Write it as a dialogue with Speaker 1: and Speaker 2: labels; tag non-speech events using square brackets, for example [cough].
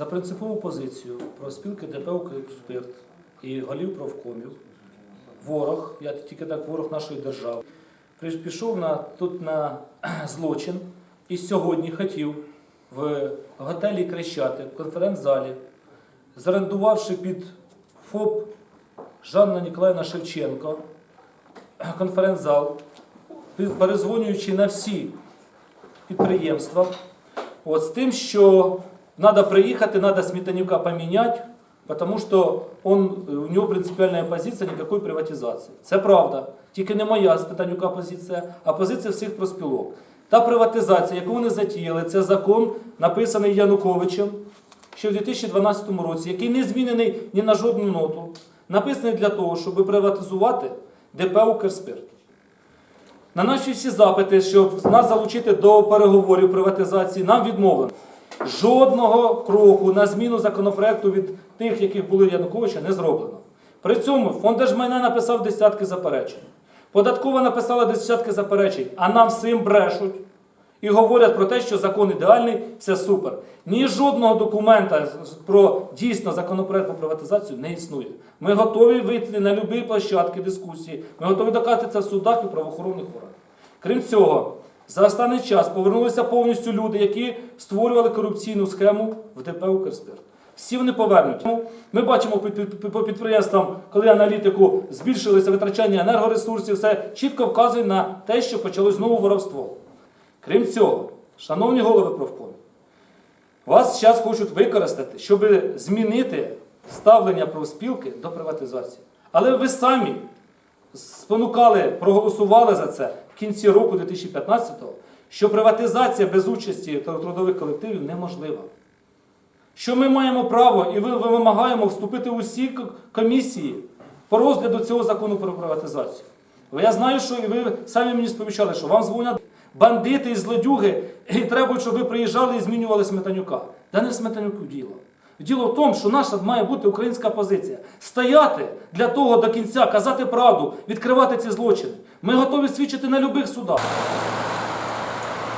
Speaker 1: за принципову позицію про спілки ДП «Укрексперт» і голів правкомів. Ворог, я тільки так ворог нашої держави, пішов на, тут на [clears throat] злочин і сьогодні хотів в готелі Крещати, в конференц-залі, зарендувавши під ФОП Жанна Ніколаївна Шевченко [clears throat] конференц-зал, перезвонюючи на всі підприємства, от, з тим, що треба приїхати, треба Сметанюка поміняти, тому що он, у нього принципіальна позиція ніякої приватизації. Це правда. Тільки не моя Сметанюка позиція, а позиція всіх проспілок. Та приватизація, яку вони затіяли, це закон, написаний Януковичем ще в 2012 році, який не змінений ні на жодну ноту, написаний для того, щоб приватизувати ДП «Укрспирт». На наші всі запити, щоб нас залучити до переговорів приватизації, нам відмовлено. Жодного кроку на зміну законопроекту від тих, яких були Януковича, не зроблено. При цьому фонд держмайна написав десятки заперечень. Податкова написала десятки заперечень, а нам всім брешуть і говорять про те, що закон ідеальний, все супер. Ні жодного документа про дійсно законопроект про приватизацію не існує. Ми готові вийти на будь-які площадки дискусії, ми готові доказати в судах і правоохоронних органах. Крім цього, за останній час повернулися повністю люди, які створювали корупційну схему в ДП «Укрспирт». Всі вони повернуті. Ми бачимо по під- підприємствам, коли аналітику збільшилися витрачання енергоресурсів, все чітко вказує на те, що почалось знову воровство. Крім цього, шановні голови профкомів, вас зараз хочуть використати, щоб змінити ставлення профспілки до приватизації. Але ви самі спонукали, проголосували за це в кінці року 2015-го, що приватизація без участі трудових колективів неможлива. Що ми маємо право і ви вимагаємо вступити у всі к- комісії по розгляду цього закону про приватизацію. Я знаю, що і ви самі мені сповіщали, що вам дзвонять бандити і злодюги, і треба, щоб ви приїжджали і змінювали Сметанюка. Та не в Сметанюку діло. Діло в тому, що наша має бути українська позиція. Стояти для того до кінця, казати правду, відкривати ці злочини. Ми готові свідчити на будь-яких судах.